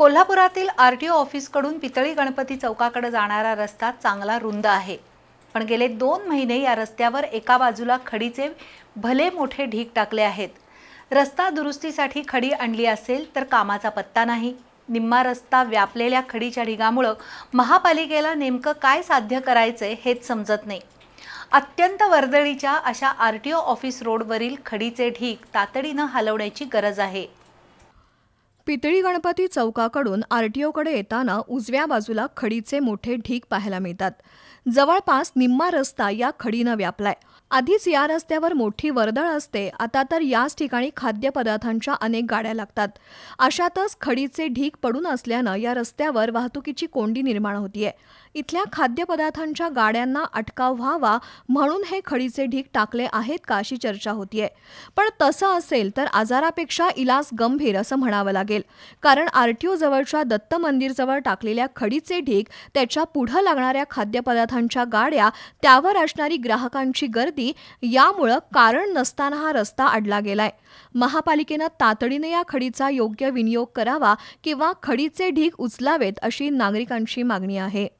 कोल्हापुरातील R T O ऑफिसकडून पितळी गणपती चौकाकडे जाणारा रस्ता चांगला रुंद आहे. पण गेले दोन महिने या रस्त्यावर एका बाजूला खडीचे भले मोठे ढीग टाकले आहेत. रस्ता दुरुस्तीसाठी खडी आणली असेल तर कामाचा पत्ता नाही. निम्मा रस्ता व्यापलेल्या खडीच्या ढिगामुळं महापालिकेला नेमकं काय साध्य करायचंय हेच समजत नाही. अत्यंत वर्दळीच्या अशा आर टी ओ ऑफिस रोडवरील खडीचे ढीग तातडीनं हलवण्याची गरज आहे. पितळी गणपती चौकाकडून आरटीओकडे येताना उजव्या बाजूला खडीचे मोठे ढीग पाहायला मिळतात. जवळपास निम्मा रस्ता या खडीनं व्यापलाय. आधीच या रस्त्यावर मोठी वर्दळ असते. आता तर याच ठिकाणी खाद्यपदार्थांच्या अनेक गाड्या लागतात. अशातच खडीचे ढीग पडून असल्यानं या रस्त्यावर वाहतुकीची कोंडी निर्माण होतीये. इथल्या खाद्यपदार्थांच्या गाड्यांना अटकाव व्हावा म्हणून हे खडीचे ढीग टाकले आहेत का अशी चर्चा होतीये. पण तसं असेल तर आजारापेक्षा इलाज गंभीर असं म्हणावं लागेल. कारण आरटीओ जवळच्या दत्त मंदिरजवळ टाकलेल्या खडीचे ढीग त्याच्या पुढं लागणाऱ्या खाद्यपदार्थांच्या गाड्या त्यावर असणारी ग्राहकांची गर्दी यामुळं कारण नसताना हा रस्ता अडला गेलाय. महापालिकेनं तातडीने या खडीचा योग्य विनियोग करावा किंवा खडीचे ढीग उचलावेत अशी नागरिकांची मागणी आहे.